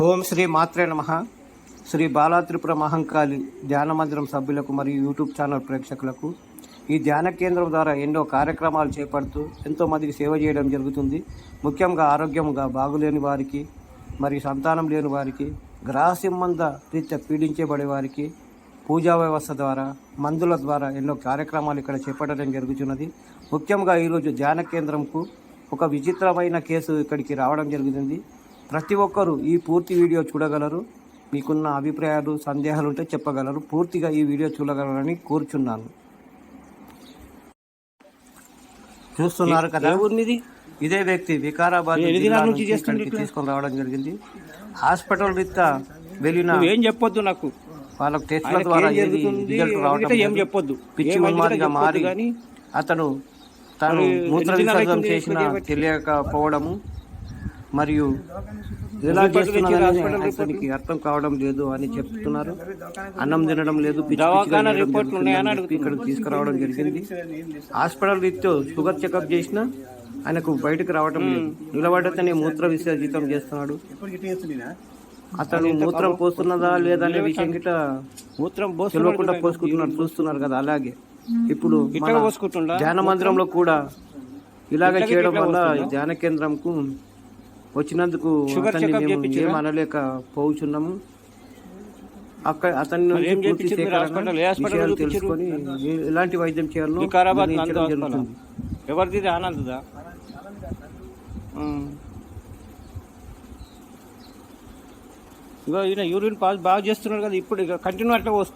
ఓం శ్రీ మాత్రే నమ. శ్రీ బాలాత్రిపుర మహంకాళి ధ్యాన మందిరం సభ్యులకు మరియు యూట్యూబ్ ఛానల్ ప్రేక్షకులకు ఈ ధ్యాన కేంద్రం ద్వారా ఎన్నో కార్యక్రమాలు చేపడుతూ ఎంతోమందికి సేవ చేయడం జరుగుతుంది. ముఖ్యంగా ఆరోగ్యంగా బాగులేని వారికి మరియు సంతానం లేని వారికి గ్రహ రీత్యా పీడించబడే వారికి పూజా వ్యవస్థ ద్వారా మందుల ద్వారా ఎన్నో కార్యక్రమాలు ఇక్కడ చేపట్టడం జరుగుతున్నది. ముఖ్యంగా ఈరోజు ధ్యాన కేంద్రంకు ఒక విచిత్రమైన కేసు ఇక్కడికి రావడం జరుగుతుంది. ప్రతి ఒక్కరూ ఈ పూర్తి వీడియో చూడగలరు. మీకున్న అభిప్రాయాలు సందేహాలు ఉంటే చెప్పగలరు. పూర్తిగా ఈ వీడియో చూడగలరని కోరుచున్నాను. చూస్తున్నారు కదా? ఊరినిది? ఇదే వ్యక్తి వికారాబాద్? తీసుకొని రావడం జరిగింది. హాస్పిటల్ రీత్యా వెళ్ళిన నువ్వేం చెప్పొద్దు నాకు. వాళ్ళకు టెస్ట్ల ద్వారా ఏం రిజల్ట్ రావడం ఏం. చెప్పొద్దు. పిచ్చి ఏం ఉన్మాదిగా చెప్పొద్దు మారి అతను తను మూత్ర విసర్జన చేసిన? తెలియకపోవడము మరియు ఎలా హాస్పిటల్ అతనికి అర్థం కావడం లేదు అని చెప్తున్నారు. అన్నం తినడం లేదు ఇక్కడికి తీసుకురావడం జరిగింది. హాస్పిటల్ రీత్యో షుగర్ చెకప్ చేసినా ఆయనకు బయటకు రావడం లేదు. నిలబడితేనే మూత్ర విసర్జితం చేస్తున్నాడు. అతను మూత్రం పోస్తున్నదా లేదా అనే విషయం గిట్ట మూత్రం తెలియకుండా పోసుకుంటా పోసుకుంటున్నారు చూస్తున్నారు కదా అలాగే. ఇప్పుడు ధ్యాన మందిరంలో కూడా ఇలాగే చేయడం వల్ల ఈ ధ్యాన కేంద్రంకు వచ్చినందుకు అతన్ని మేము అనలేక పోవుచున్నాము అక్కడ అతని మరి ఏం నుంచి పూర్తి చేయించారు మీరు సేకరణ హాస్పిటల్? ఏ హాస్పిటల్ విషయాలు చూపించారు? తెలుసుకొని ఎలాంటి వైద్యం చేయాలో వికారాబాద్ జరుగుతుంది ఎవరిది ఆనందదా. ఇగో ఈయన యూరిన్ పాస్ బాగా చేస్తున్నాడు కదా ఇప్పుడు ఇక కంటిన్యూ అట్లా. ఇక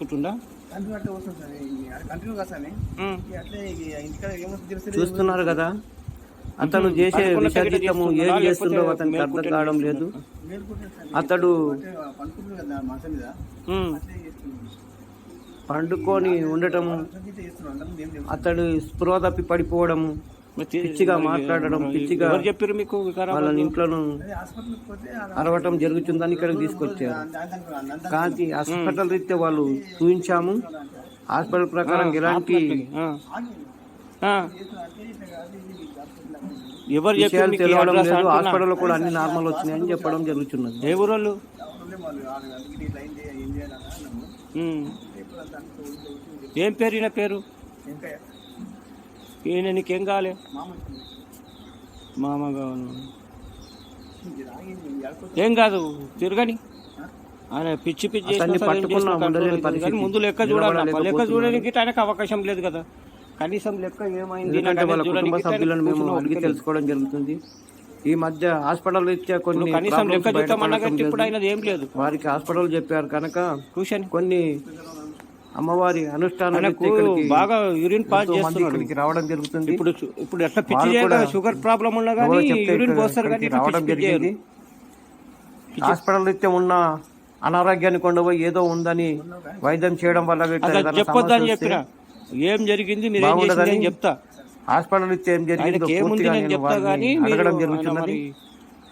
ఇక తెలిస్తే చూస్తున్నారు కదా అతను చేసే విసర్జితము ఏం లేకపోతే అతనికి అర్థం కావడం లేదు. అతడు పండుకొని ఉండటము అతడు స్పృహ తప్పి పడిపోవడము పిచ్చిగా మాట్లాడడం పిచ్చిగా ఎవరు చెప్పారు మీకు వాళ్ళ ఇంట్లోను పోతే అరవటం జరుగుతుందని ఇక్కడికి తీసుకొచ్చారు. కానీ హాస్పిటల్ రీత్యా వాళ్ళు చూపించాము హాస్పిటల్ ప్రకారం ఎలాంటి. ఎవరు చెప్పారు? హాస్పిటల్లో కూడా అన్ని నార్మల్ వచ్చినాయని చెప్పడం జరుగుతున్నది. ఏ ఊరోళ్ళు? వాళ్ళు ఆరు గంటలకి ఇట్లా అయింది ఏం పేరు ఈయన పేరు? ఈయన నీకేం కావాలి మామ కావాలి ఏం కాదు తిరగని. ఆయన పిచ్చి పిచ్చి ముందు లెక్క చూడాలి లెక్క. చూడడానికి ఆయనకు అవకాశం లేదు కదా. కనీసం లెక్క ఏమైంది? ఎందుకంటే వాళ్ళ కుటుంబ సభ్యులను మేము అడిగి. తెలుసుకోవడం జరుగుతుంది. ఈ మధ్య హాస్పిటల్ రీత్యా కొన్ని కనీసం లెక్క ఇప్పుడు ఏం లేదు. వారికి హాస్పిటల్ చెప్పారు కనుక కూర్చొని కొన్ని అమ్మవారి అనుష్ఠానం ఆయనకు రీత్యా ఇక్కడికి బాగా యూరిన్ పాస్ ఇక్కడికి రావడం జరుగుతుంది. ఇప్పుడు ఇప్పుడు ఎట్లా పిచ్చి షుగర్ ప్రాబ్లం ఉన్నా కానీ యూరిన్ పోస్తారు కానీ రావడం జరిగింది. హాస్పిటల్ రీత్యా ఉన్న అనారోగ్యాన్ని కొండపోయి ఏదో ఉందని వైద్యం చేయడం వల్ల వీటిలో అసలు ఏదైనా చెప్పొద్దు అని సమస్య చెప్పిన. వస్తే ఏం జరిగింది? మీరు ఏం చేసింది అని చెప్తా. హాస్పిటల్ రీత్యా ఏం జరిగిందో ఏముంది నేను చెప్తా కానీ మీరు అడగడం జరుగుతున్నది.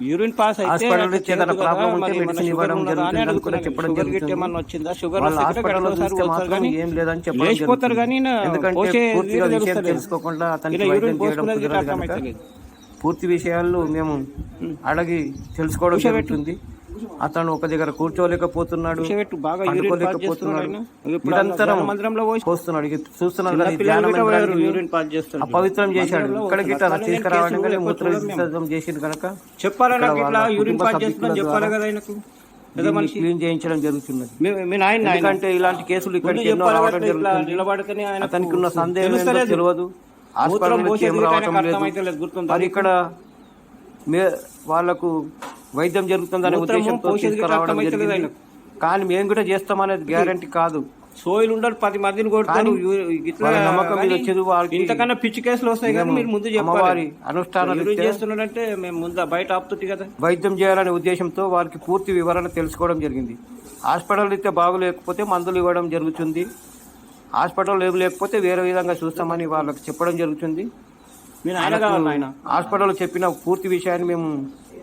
యూరిన్ పాస్ అయితే నుంచి ప్రాబ్లం ఉంటే మెడిసిన్ ఇవ్వడం జరుగుతుంది కూడా. చెప్పడం జరుగుతుంది. ఏమన్నా వచ్చిందా? షుగర్ హాస్పిటల్లో చూస్తే మాత్రం ఏం లేదని చెప్పడం లేచిపోతారు కానీ ఎందుకంటే పూర్తిగా విషయం. తెలుసుకోకుండా అతనికి వైద్యం చేయడం పూర్తి విషయాలు మేము అడిగి తెలుసుకోవడం జరుగుతుంది. అతను ఒక దగ్గర కూర్చోలేకపోతున్నాడు పండుకోలేకపోతున్నాడు. నిరంతరం పోస్తున్నాడు. చేస్తున్నాడు అపవిత్రం చేశాడు. ఇక్కడ గిట్ట తీసుకురావడం మూత్ర. విసర్జన చేసింది కనుక ఇక్కడ క్లీన్ చేయించడం జరుగుతున్నది. ఎందుకంటే ఇలాంటి కేసులు ఎన్నో రావడం జరుగుతుంది. ఆయన అతనికి ఉన్న సందేహం. తెలియదు. హాస్పిటల్ నుంచి ఏం లేదు. గుర్తుందా మరి ఇక్కడ మే వాళ్ళకు వైద్యం జరుగుతుందనే ఉద్దేశంతో తీసుకురావడం జరిగింది. కానీ మేము కూడా చేస్తామనేది గ్యారంటీ కాదు. సోయిలు ఉండరు పది మందిని కొడతారు. ఇట్లా నమ్మకం మీద వాళ్ళకి ఇంతకన్నా పిచ్చి కేసులు వస్తాయి కానీ మీరు ముందు చెప్పాలి. అనుష్ఠాన యూరిన్ రీత్యా చేస్తున్నాడంటే మేము ముందు బయట ఆపుతుంది కదా. వైద్యం చేయాలనే ఉద్దేశంతో వారికి పూర్తి వివరణ తెలుసుకోవడం జరిగింది. హాస్పిటల్ రీత్యా బాగులేకపోతే మందులు ఇవ్వడం జరుగుతుంది. హాస్పిటల్ ఏమి లేకపోతే వేరే విధంగా చూస్తామని వాళ్ళకి చెప్పడం జరుగుతుంది. హాస్పిటల్ చెప్పిన పూర్తి విషయాన్ని మేము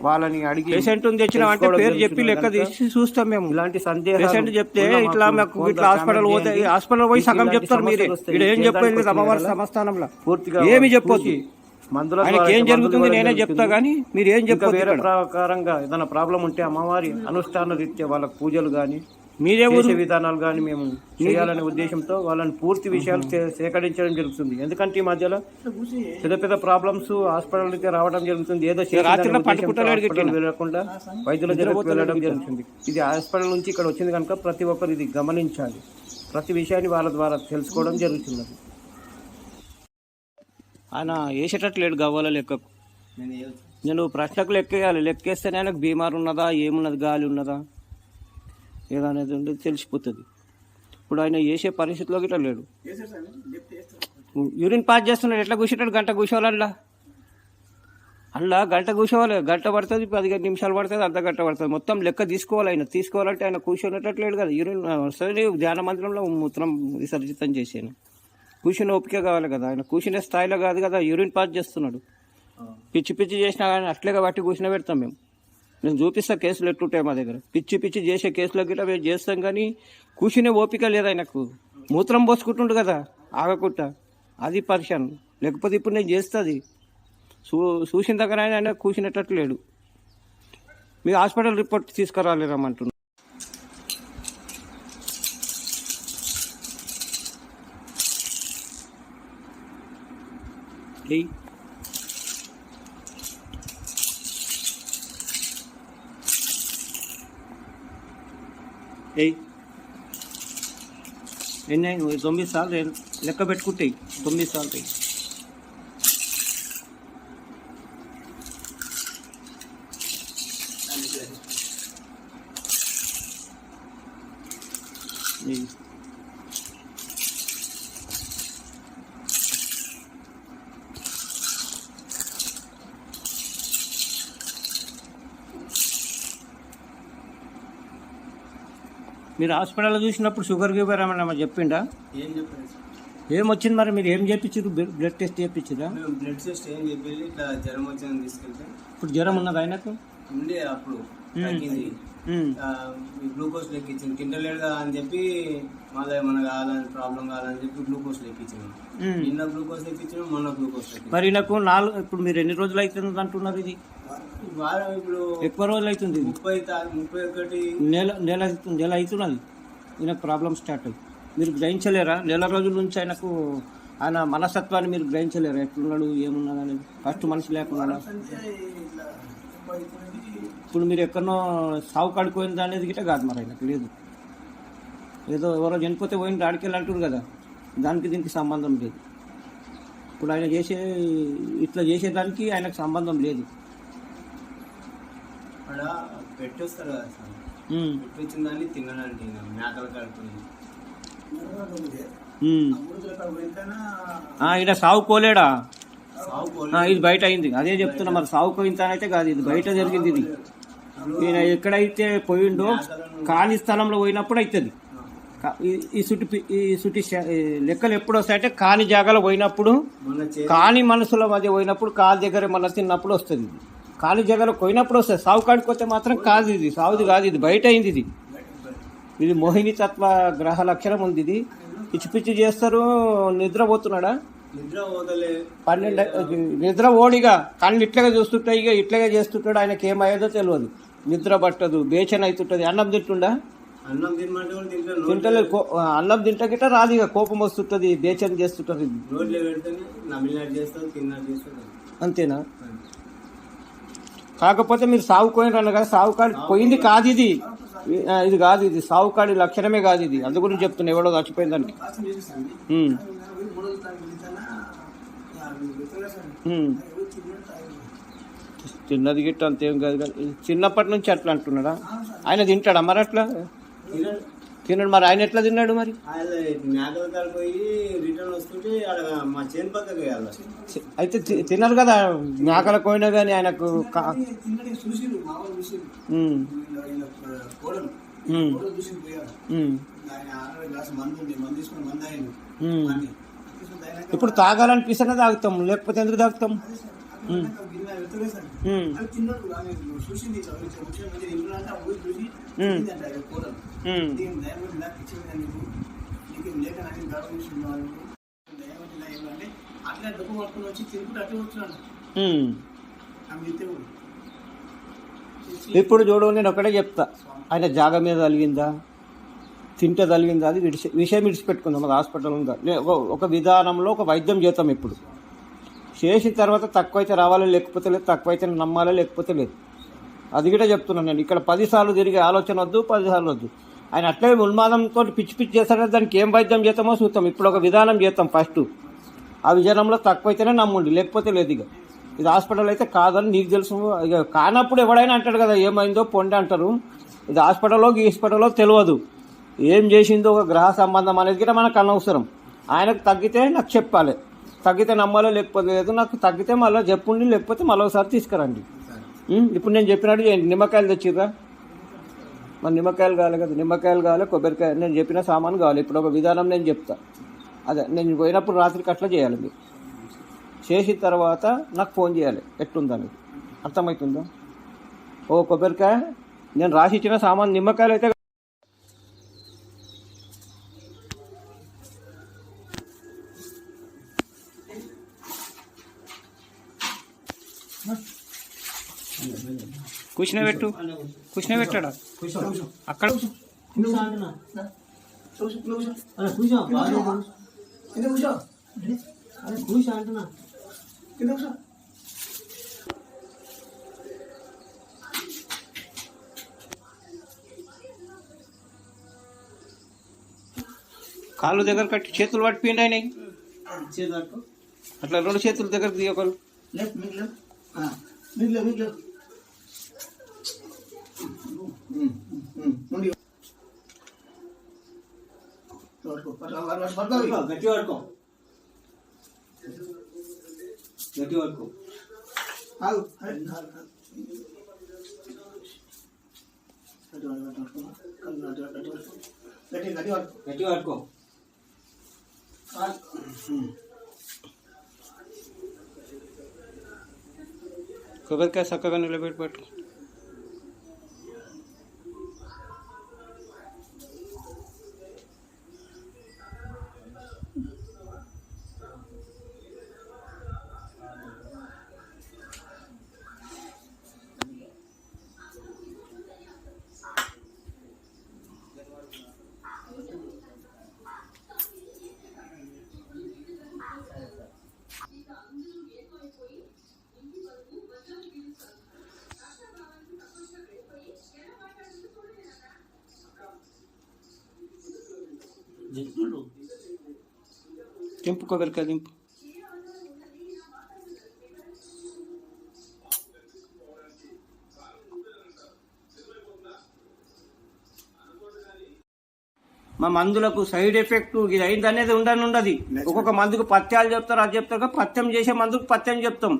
వాళ్ళని అడిగి పేషెంట్ తెచ్చిన అంటే పేరు చెప్పి లెక్క తీసి చూస్తాం మేము ఇలాంటి సందేహాలు పేషెంట్ చెప్తే ఇట్లా మాకు ఇట్లా హాస్పిటల్ పోతే. హాస్పిటల్ పోయి సగం చెప్తారు మీరే. ఇక్కడ ఏం చెప్పలేదు అమ్మవారి కదా. సంస్థానంలో పూర్తిగా ఏమి చెప్పొద్దు చూసి మందుల ఏం జరుగుతుంది నేనే. చెప్తా కానీ మీరు ఏం చెప్పారు వేరే ప్రకారంగా ఏదైనా ప్రాబ్లం ఉంటే అమ్మవారి అనుష్ఠాన రీత్యా వాళ్ళకి పూజలు కానీ మీరే ఊరు? చేసే విధానాలు కానీ మేము చేయాలనే ఉద్దేశంతో వాళ్ళని పూర్తి విషయాలు సే- సేకరించడం జరుగుతుంది. ఎందుకంటే ఈ మధ్యలో పెద్ద పెద్ద ప్రాబ్లమ్స్ హాస్పిటల్కి రావడం జరుగుతుంది. ఏదో వెళ్ళకుండా వైద్యుల దగ్గరకు వెళ్ళడం జరుగుతుంది. ఇది హాస్పిటల్ నుంచి ఇక్కడ వచ్చింది కనుక ప్రతి ఒక్కరు ఇది గమనించాలి. ప్రతి విషయాన్ని వాళ్ళ ద్వారా తెలుసుకోవడం జరుగుతున్నది. ఆయన వేసేటట్టు లేడు గవ్వాల లెక్కకు నేను ప్రశ్నకు లెక్కేయాలి లెక్కేస్తేనే ఆయనకు బీమారు ఉన్నదా? ఏమున్నది? గాలి ఉన్నదా? ఏదనేది ఉంటే తెలిసిపోతుంది. ఇప్పుడు ఆయన చేసే పరిస్థితిలో గిట్లా లేడు. సార్ యూరిన్ పాస్ చేస్తున్నాడు ఎట్లా కూర్చుంటాడు? గంట కూర్చోవాలి అందులో అందులో గంట కూర్చోవాలి. గంట పడుతుంది పదిహేను నిమిషాలు పడుతుంది అర్ధ గంట పడుతుంది. మొత్తం లెక్క తీసుకోవాలి ఆయన. తీసుకోవాలంటే ఆయన కూర్చోనేటట్లేడు కదా. యూరిన్ వస్తుంది ధ్యాన మందిరంలో మూత్రం విసర్జితం చేసాను. కూర్చుని ఓపిక కావాలి కదా. ఆయన కూర్చునే స్థాయిలో కాదు కదా. యూరిన్ పాస్ చేస్తున్నాడు. పిచ్చి పిచ్చి చేసినా కానీ అట్లేగా బట్టి కూర్చుని పెడతాం మేము. నేను చూపిస్తా కేసులు ఎట్లుంటాయి మా దగ్గర. పిచ్చి పిచ్చి చేసే కేసులో గిట్లా మేము చేస్తాం కానీ కూర్చునే ఓపిక లేదు ఆయనకు. మూత్రం పోసుకుంటుండు కదా ఆగకుండా అది పరిశాన్. లేకపోతే ఇప్పుడు నేను చేస్తుంది. చూ చూసిన దగ్గర ఆయన ఆయన కూర్చునేటట్టు లేడు. మీ హాస్పిటల్ రిపోర్ట్ తీసుకురాలి రమ్మంటున్నా. ఏయ్. ఎన్ని అయినాయి? తొమ్మిది సార్లు లెక్క పెట్టుకుంటాయి. తొమ్మిది సార్లు ఎయ్. ఎయ్. మీరు హాస్పిటల్లో చూసినప్పుడు షుగర్ గివర్ ఏమన్నా చెప్పిండా ఏం చెప్పారు సార్. ఏం వచ్చింది మరి? మీరు ఏం చేయించారు బ్లడ్ టెస్ట్ చేయించారా బ్లడ్ టెస్ట్ ఏం చెప్పి ఇట్లా జ్వరం వచ్చిందని తీసుకెళ్తే ఇప్పుడు జ్వరం ఉన్నది ఆయనకు? ఉండే అప్పుడు గ్లూకోజ్ లెక్కించింది తింటలేడు కదా అని చెప్పి మళ్ళీ ఏమైనా కావాలని ప్రాబ్లం కావాలని చెప్పి గ్లూకోజ్ లెక్కించాము ఉమ్. నిన్న గ్లూకోజ్ లెక్కించాము మొన్న గ్లూకోజ్ మరి నాకు నాలుగు ఇప్పుడు మీరు ఎన్ని రోజులు అవుతుంది అంటున్నారు ఇది? వారం ఇప్పుడు ఎక్కువ రోజులు అవుతుంది ఇది? ముప్పై ముప్పై ఒకటి. నెల నెల అవుతుంది నెల అవుతున్నది ఈయనకు ప్రాబ్లం స్టార్ట్ అయ్యి. మీరు గ్రహించలేరా? నెల రోజుల నుంచి ఆయనకు ఆయన మనస్తత్వాన్ని మీరు గ్రహించలేరా? ఎట్లున్నాడు ఏమున్నాడు అనేది? ఫస్ట్ మనిషి లేకుండా. ఇప్పుడు మీరు ఎక్కడనో సాగు కడుకోయింది అనేది గిట్ట కాదు మరి ఆయనకు లేదు. ఏదో ఎవరో చనిపోతే పోయిన ఆడికెళ్ళి అంటారు కదా. దానికి దీనికి సంబంధం లేదు. ఇప్పుడు ఆయన చేసే ఇట్లా చేసేదానికి ఆయనకు సంబంధం లేదు. పెట్టొస్తారు కదా సార్. ఉమ్, పెట్టొచ్చిన దాన్ని తినడానికి ఇంకా మేకలు కడుపుతుంది ఉమ్. ఆ, ఈయన సాగు కోలేడా? సాగు ఆ, ఇది బయట అయింది. అదే చెప్తున్నా మరి సాగు కోయింతానైతే కాదు ఇది బయట జరిగింది ఇది. ఈయన ఎక్కడైతే పోయిండో కాని స్థలంలో పోయినప్పుడు అవుతుంది ఈ- సుటి ఈ సుటి లెక్కలు ఎప్పుడు వస్తాయంటే కాని జాగాలో పోయినప్పుడు కాని మనసుల మధ్య పోయినప్పుడు కాలు దగ్గర మన తిన్నప్పుడు వస్తుంది ఇది. కాని జాగాలో పోయినప్పుడు వస్తుంది. సాగు కాడిపోతే మాత్రం కాదు ఇది. సాగుది కాదు ఇది. బయట అయింది ఇది. ఇది మోహిని తత్వ గ్రహ లక్షణం ఉంది ఇది. పిచ్చి పిచ్చి చేస్తారు నిద్రపోతున్నాడా? పన్నెండు నిద్ర ఓడిగా కళ్ళు ఇట్లాగా చూస్తుంటాయి ఇక ఇట్లాగా చేస్తుంటాడు. ఆయనకి ఏమయ్యేదో తెలియదు. నిద్ర పట్టదు బేచన్ అవుతుంటది. అన్నం తింటుండా? అన్నం తినమంటే తింటలేదు. అన్నం తింట గిట్ట రాదు ఇక కోపం వస్తుంటది బేచన్ చేస్తుంటది. అంతేనా? కాకపోతే మీరు సాగు పోయినారు కదా సాగు కాడి పోయింది కాదు ఇది. ఇది కాదు ఇది సాగు కాడి లక్షణమే కాదు ఇది. అందు గురించి చెప్తున్నా ఎవడో. ఉమ్. తిన్నది గిట్ట అంతేం కాదు కదా చిన్నప్పటి నుంచి అట్లా అంటున్నాడా? ఆయన తింటాడా మరి అట్లా? తినడు తిన్నాడు మరి. ఆయన ఎట్లా తిన్నాడు మరి? అయితే తినరు కదా. మేకల పోయినా కానీ ఆయనకు ఇప్పుడు తాగాలనిపిస్తేనే తాగుతాం. లేకపోతే ఎందుకు తాగుతాం? అట్లా డబ్బు పట్టుకొని వచ్చి ఇప్పుడు చూడు నేను ఒకటే చెప్తా. ఆయన జాగ మీద తలిగిందా? తింటే తలిగిందా? అది విడిచి విషయం విడిచిపెట్టుకుందాం అది హాస్పిటల్ ఉందా? ఒక- ఒక విధానంలో ఒక వైద్యం చేద్దాం ఇప్పుడు. చేసిన తర్వాత తక్కువైతే రావాలి లేకపోతే లేదు తక్కువైతే నమ్మాలి లేకపోతే లేదు. అది కూడా చెప్తున్నాను నేను. ఇక్కడ పదిసార్లు తిరిగే ఆలోచన వద్దు పదిసార్లు వద్దు. ఆయన అట్లే ఉన్మాదంతో పిచ్చి పిచ్చి చేస్తాడే దానికి ఏం వైద్యం చేస్తామో చూస్తాం. ఇప్పుడు ఒక విధానం చేస్తాం ఫస్ట్. ఆ విధానంలో తక్కువైతేనే నమ్ముండి లేకపోతే లేదు ఇక. ఇది హాస్పిటల్ అయితే కాదని నీకు తెలుసు. ఇక కానప్పుడు ఎవడైనా అంటాడు కదా ఏమైందో పొండి అంటారు. ఇది హాస్పిటల్లో హాస్పిటల్లో తెలియదు. ఏం చేసిందో ఒక గ్రహ సంబంధం అనేది కూడా మనకు అనవసరం. ఆయనకు తగ్గితే నాకు చెప్పాలి. తగ్గితే నమ్మాలో లేకపోతే లేదు నాకు తగ్గితే మళ్ళీ చెప్పుండి లేకపోతే మళ్ళీ ఒకసారి తీసుకురండి. ఇప్పుడు నేను చెప్పినట్టు చేయండి. నిమ్మకాయలు తెచ్చిర్రా? మరి నిమ్మకాయలు కావాలి కదా నిమ్మకాయలు కావాలి కొబ్బరికాయ నేను చెప్పిన సామాన్ కావాలి. ఇప్పుడు ఒక విధానం నేను చెప్తా. అదే నేను పోయినప్పుడు రాత్రికి అట్లా చేయాలి మీరు. చేసిన తర్వాత నాకు ఫోన్ చేయాలి. ఎట్లుందని అర్థమవుతుందా? ఓ కొబ్బరికాయ నేను రాసి ఇచ్చిన సామాన్ నిమ్మకాయలు అయితే కూర్చునే పెట్టు. కూర్చునే పెట్టాడా? అక్కడ. కింద కూర్చో కింద కూర్చో కాళ్ళు దగ్గర కట్టి చేతులు పట్టిపోయిండి ఆయన చేతి పట్టుకో అట్లా రెండు చేతుల దగ్గరకు తీయకరు లేపు మీకు లేపు గట్టి పట్టుకో. గట్టి పడుకో ఆగు. ఉమ్. కొబ్బరికాయ చక్కగా నిలబెట్టి పట్టు దింపు కొబ్బరికాయ దింపు మా మందులకు సైడ్ ఎఫెక్ట్ ఇది అయింది అనేది ఉండని ఉండదు. ఒక్కొక్క మందుకు పత్యాలు చెప్తారు అది చెప్తారు పథ్యం చేసే మందుకు పథ్యం చెప్తాం.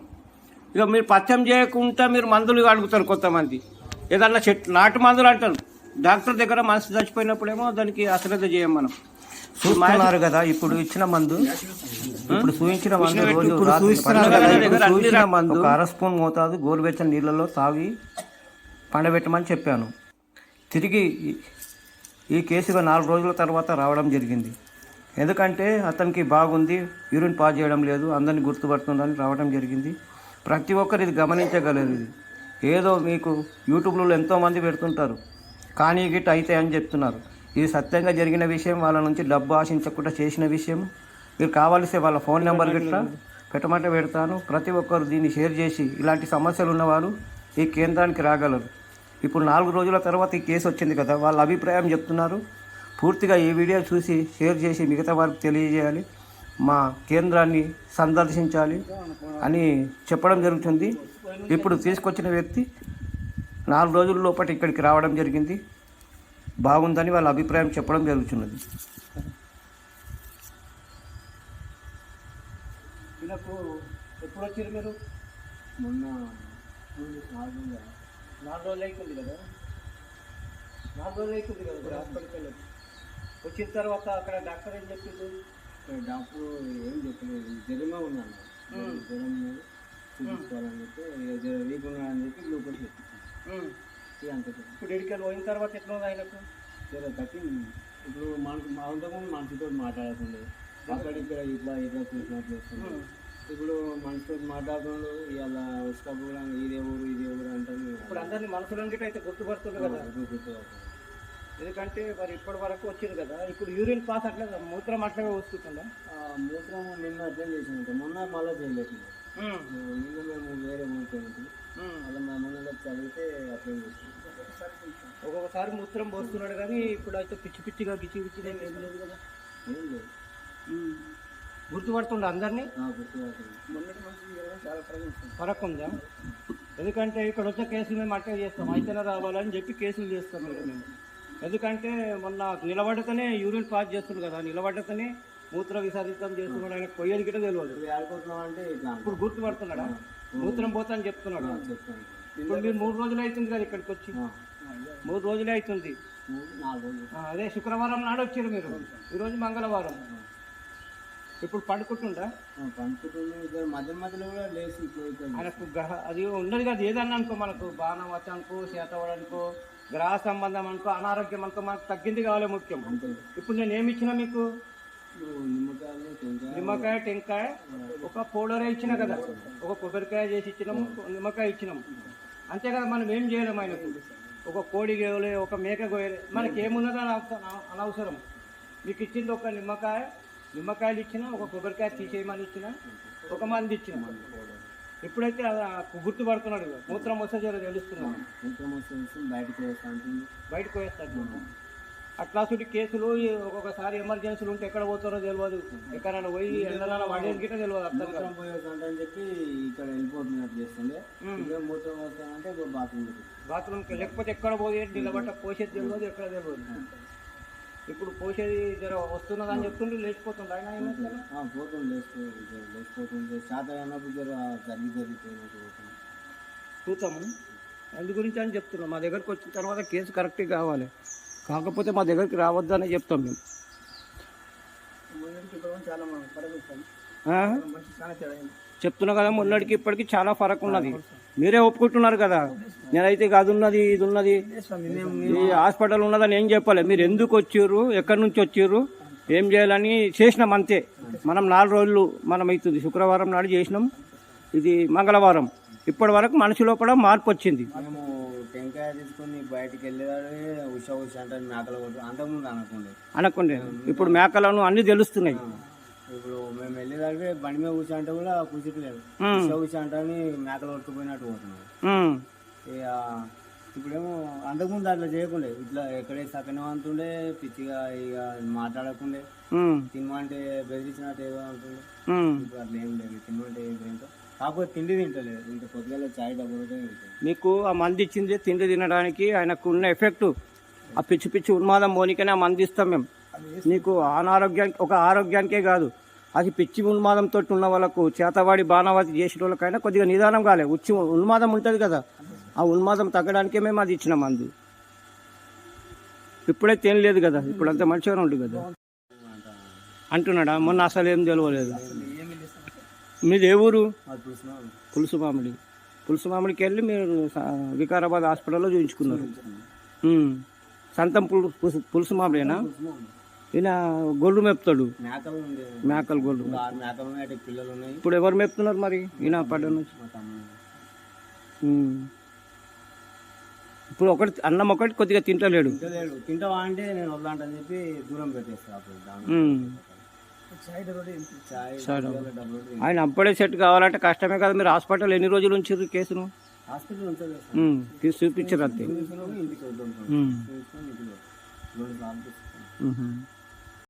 ఇక మీరు పథ్యం చేయకుండా మీరు మందులు అడుగుతారు కొంతమంది. ఏదన్నా చెట్టు నాటు మందులు అంటారు. డాక్టర్ దగ్గర మనసు చచ్చిపోయినప్పుడేమో దానికి అశ్రద్ధ చేయం మనం. చూస్తున్నారు కదా ఇప్పుడు ఇచ్చిన మందు. ఇప్పుడు సూచించిన మందు రోజు సూచించిన మందు ఒక అర స్పూన్ మోతాదు గోరువెచ్చని నీళ్ళలో తాగి పండబెట్టమని చెప్పాను. తిరిగి ఈ- కేసుగా నాలుగు రోజుల తర్వాత రావడం జరిగింది. ఎందుకంటే అతనికి బాగుంది యూరిన్ పాస్ చేయడం లేదు అందరిని గుర్తుపడుతుందని రావడం జరిగింది. ప్రతి ఒక్కరు ఇది గమనించగలరు ఇది. ఏదో మీకు యూట్యూబ్లో ఎంతోమంది పెడుతుంటారు. కానీ గిట్ అయితే అని చెప్తున్నారు. ఇది సత్యంగా జరిగిన విషయం వాళ్ళ నుంచి డబ్బు ఆశించకుండా చేసిన విషయం. మీరు కావాల్సే వాళ్ళ ఫోన్ నెంబర్ గిట్లా పెట్టమంటే పెడతాను. ప్రతి ఒక్కరు దీన్ని షేర్ చేసి ఇలాంటి సమస్యలు ఉన్నవారు ఈ కేంద్రానికి రాగలరు. ఇప్పుడు నాలుగు రోజుల తర్వాత ఈ కేసు వచ్చింది కదా వాళ్ళ అభిప్రాయం చెప్తున్నారు. పూర్తిగా ఈ వీడియో చూసి షేర్ చేసి మిగతా వారికి తెలియజేయాలి. మా కేంద్రాన్ని సందర్శించాలి అని చెప్పడం జరుగుతుంది. ఇప్పుడు తీసుకొచ్చిన వ్యక్తి నాలుగు రోజుల లోపల ఇక్కడికి రావడం జరిగింది. బాగుందని వాళ్ళ అభిప్రాయం చెప్పడం జరుగుతున్నది. వీళ్ళకు ఎప్పుడు వచ్చారు మీరు? మొన్న నాలుగు రోజులు అవుతుంది కదా? నాలుగు రోజులు అవుతుంది కదా? ఇప్పుడు హాస్పిటల్కి వెళ్ళి. వచ్చిన తర్వాత అక్కడ డాక్టర్ ఏం చెప్పిండు? డాక్టర్ ఏం చెప్పలేదు. జ్వరమే ఉన్నాను జ్వరం చూపించుకోవాలని చెప్పి జ్వరం వీక్ ఉన్నాడని చెప్పి గ్లూకోజ్ సార్. ఇప్పుడు ఇడికెళ్ళి పోయిన తర్వాత ఎట్లా ఉంది ఆయనకు? జ్వరం తగ్గి ఇప్పుడు మనకు మా అంతకుముందు మనసుతో మాట్లాడకుండా అక్కడ ఇక్కడ ఇట్లా ఇట్లా చూసినట్లు వస్తుంది ఇప్పుడు మనసుతో మాట్లాడుతుండు ఇలా వచ్చేటప్పుడు కూడా ఇదే ఊరు ఇదే ఊరు అంటాను ఇప్పుడు అందరినీ మనుషులన్నిటి అయితే గుర్తుపడుతుంది కదా. ఎందుకంటే మరి ఇప్పటి వరకు వచ్చింది కదా. ఇప్పుడు యూరిన్ పాస్ అట్లా మూత్రం అట్లా వస్తుందా మూత్రం నిన్న అటెండ్ చేసిన మొన్న మళ్ళీ చేయలేదు. నిన్న మేము వేరే ఊరికి అలా మా మొన్న చదివితే అటెండ్ చేసాం ఒక్కొక్కసారి మూత్రం పోస్తున్నాడు కానీ ఇప్పుడు అయితే పిచ్చి పిచ్చిగా గిచ్చి పిచ్చిగా ఏం లేదు కదా. ఏం లేదు. గుర్తుపడుతుండ అందరినీ? ఫరక్ ఉందా ఎందుకంటే ఇక్కడ వచ్చే కేసులు మేము అట్టే చేస్తాం. అయితేనే రావాలని చెప్పి కేసులు చేస్తాం మేము. ఎందుకంటే మొన్న నిలబడతనే యూరిన్ పాస్ చేస్తున్నాడు కదా. నిలబడతనే మూత్ర విసర్జితం చేస్తున్నాడు. ఆయన పోయేది గిట్ట తెలియదు. ఇప్పుడు ఆడుకుంటున్నాం గుర్తుపడుతున్నాడా మూత్రం పోతాని చెప్తున్నాడు. చెప్తాను. ఇప్పుడు మీరు మూడు రోజులు అవుతుంది కదా ఇక్కడికి వచ్చి. మూడు రోజులే అవుతుంది. అదే శుక్రవారం నాడు వచ్చారు మీరు. ఈరోజు మంగళవారం. ఇప్పుడు పడుకుంటుందా పంపుతుంది ఇద్దరు మధ్య మధ్యలో కూడా లేచి ఆయనకు గ్రహ అది ఉన్నది కదా. ఏదన్నా అనుకో మనకు బాణం వచ్చనుకో చేతవడనుకో గ్రహ సంబంధం అనుకో అనారోగ్యం అనుకో మనకు తగ్గింది కావాలి ముఖ్యం. ఇప్పుడు నేను ఏమి ఇచ్చినా మీకు? నిమ్మకాయ టెంకాయ ఒక పౌడరే ఇచ్చిన కదా. ఒక కొబ్బరికాయ చేసి ఇచ్చినాము నిమ్మకాయ ఇచ్చినాము అంతే కదా మనం ఏం చేయలేము ఆయనకు. ఒక కోడి గోయలే ఒక మేక గోయలే. మనకి ఏమున్నదో అనవసరం. మీకు ఇచ్చింది ఒక నిమ్మకాయ. నిమ్మకాయలు ఇచ్చిన ఒక కొబ్బరికాయ తీసేయమని ఇచ్చిన ఒక మంది ఇచ్చిన. ఎప్పుడైతే గుర్తుపడుతున్నాడు మూత్రం వస్తే జర తెలుస్తున్నాడు బయటకు వస్తా ఉంటుంది బయటకు వేస్తాడు అట్లాంటి కేసులు ఒక్కొక్కసారి ఎమర్జెన్సీలు ఉంటే ఎక్కడ పోతారో తెలియదు ఎక్కడైనా పోయి ఎండలో పడేది గిట్ట తెలియదు అర్థం పోయేదంట అని చెప్పి ఇక్కడ వెళ్ళిపోతున్నట్టు చేస్తుండే. మూత్రం వస్తానంటే బాత్రూమ్ బాత్రూమ్కి లేకపోతే ఎక్కడ పోయేది నిలబట్ట పోసేది తెలియదు ఎక్కడ తెలియదు ఇప్పుడు పోసేది జర వస్తున్నదని చెప్తుండే లేచిపోతుండే. ఆయన ఏమైనా పోతుంది లేచిపో లేచిపోతుంది శాత అయినప్పుడు జర జరిగి జరిగిపోయినట్టు చూద్దాము. అందు గురించి అని చెప్తున్నాం. మా దగ్గరకు వచ్చిన తర్వాత కేసు కరెక్ట్గా కావాలి. కాకపోతే మా దగ్గరికి రావద్దని చెప్తాం మేము. చెప్తున్నా కదా మొన్నటికి ఇప్పటికి చాలా ఫరక్ ఉన్నది. మీరే ఒప్పుకుంటున్నారు కదా? నేనైతే అది ఉన్నది ఇది ఉన్నది. ఈ హాస్పిటల్ ఉన్నదని ఏం చెప్పాలి? మీరు ఎందుకు వచ్చిర్రు ఎక్కడి నుంచి వచ్చిర్రు ఏం చేయాలని చేసినాం అంతే. మనం నాలుగు రోజులు మనం అవుతుంది శుక్రవారం నాడు చేసినాం. ఇది మంగళవారం. ఇప్పటి వరకు మనిషి లోపల మార్పు వచ్చింది. టెంకాయ తీసుకొని బయటికి వెళ్ళేదాడే ఉష ఉష అంటే మేకలు కొట్టు అంతకుముందు అనకుండే. అనకుండే. ఇప్పుడు మేకలను అన్ని తెలుస్తున్నాయి. ఇప్పుడు మేము వెళ్ళేదాడితే బండి మీద కూర్చో అంటే కూడా కూర్చోట్లేదు. ఉష ఉష అంటే అని మేకలు కొట్టుకుపోయినట్టు పోతున్నాం ఇక ఇప్పుడేమో అంతకుముందు అట్లా చేయకుండే. ఇట్లా ఎక్కడే సకనం అంటుండే పిచ్చిగా ఇక మాట్లాడకుండే. తినమంటే బెదిరించినట్టు ఏదో అంటుండే. ఇప్పుడు అట్లా ఏం లేదు. తినమంటే ఏం తింటాం కాకపోతే తిండి తింటలేదు. ఇంత పొద్దుగాల చాయ్ మీకు ఆ మంది ఇచ్చింది తిండి తినడానికి ఆయనకు ఉన్న ఎఫెక్ట్. ఆ పిచ్చి పిచ్చి ఉన్మాదం పోనీకనే ఆ మంది ఇస్తాం మేము. నీకు అనారోగ్యానికి ఒక ఆరోగ్యానికే కాదు. అది పిచ్చి ఉన్మాదంతో ఉన్న వాళ్ళకు చేతవాడి బాణావతి చేసిన వాళ్ళకైనా కొద్దిగా నిదానం కాలే. ఉచ్చి ఉన్మాదం ఉంటుంది కదా. ఆ ఉన్మాదం తగ్గడానికే మేము అది ఇచ్చిన మందు. ఇప్పుడైతే ఏం లేదు కదా. ఇప్పుడంతా మంచిగానే ఉంది కదా. అంటున్నాడా? మొన్న అసలు ఏం తెలియలేదు మీది ఏ ఊరు? పులుసు మామిడి పులుసు మామిడికి వెళ్ళి మీరు వికారాబాద్ హాస్పిటల్లో చూపించుకున్నారు. సంతం పులుసు పులుసు- మామిడేనా ఈయన గొల్లు మేపుతాడు. మేకలు గొల్లు ఇప్పుడు ఎవరు మేపుతున్నారు మరి? ఈయన పడ్డ నుంచి. ఇప్పుడు ఒకటి అన్నం ఒకటి కొద్దిగా తింటలేడు. తింటావా అంటే నేను వదలంటని చెప్పి దూరం పెట్టేస్తా ఆయన అప్పుడే సెట్ కావాలంటే కష్టమే కదా మీరు హాస్పిటల్ ఎన్ని రోజులు ఉంచారు కేసును? చూపించారు అంతే.